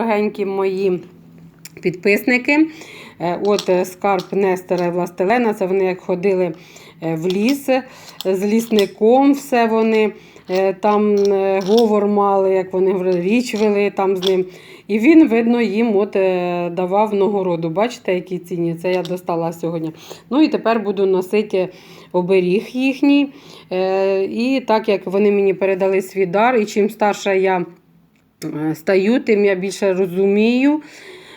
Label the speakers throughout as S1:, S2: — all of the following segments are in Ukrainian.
S1: Дорогенькі мої підписники. Е, От е, скарб Нестора і Властелена. Це вони як ходили е, в ліс з лісником, все вони там говор мали, як вони річ вели там з ним. І він, видно, їм от давав нагороду. Бачите, які ціні? Це я достала сьогодні. Ну і тепер буду носити оберіг їхній. І так як вони мені передали свій дар, і чим старша я стаю, тим я більше розумію.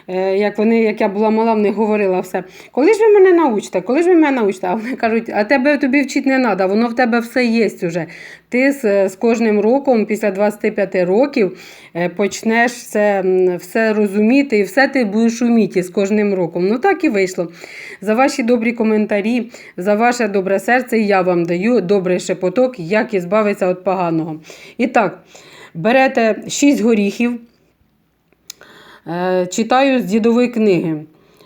S1: Е, Як вони, як я була мала, в них говорила все. Коли ж ви мене научите? Коли ж ви мене научите? А вони кажуть, а тебе тобі вчити не треба, воно в тебе все є вже. Ти з, з кожним роком, після 25 років, е, почнеш все, все розуміти і все ти будеш уміти з кожним роком. Ну так і вийшло. За ваші добрі коментарі, за ваше добре серце, я вам даю добрий шепоток, як і збавитися від поганого. І так, берете 6 горіхів. Е, Читаю з дідової книги.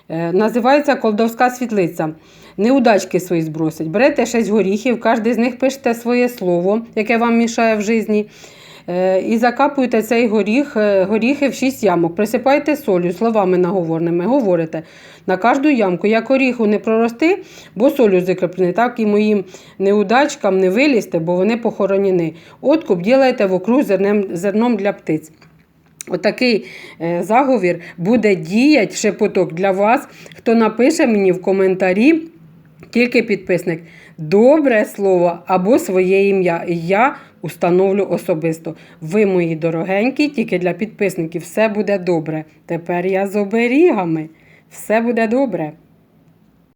S1: Е, Називається Колдовська світлиця. Неудачки свої збросять. Берете 6 горіхів, кожен з них пишете своє слово, яке вам мішає в житті. Е, І закапуєте цей горіх, е, горіхи в 6 ямок. Присипаєте солью, словами наговорними. Говорите на кожну ямку, як горіху не прорости, бо солью закріплений, так і моїм неудачкам не вилізти, бо вони похоронені. Откуп ділаєте вокруг зерном, зерном для птиць. Отакий е, заговір буде діяти шепоток для вас. Хто напише мені в коментарі, тільки підписник, добре слово або своє ім'я. Я установлю особисто. Ви, мої дорогенькі, тільки для підписників. Все буде добре. Тепер я з оберігами. Все буде добре.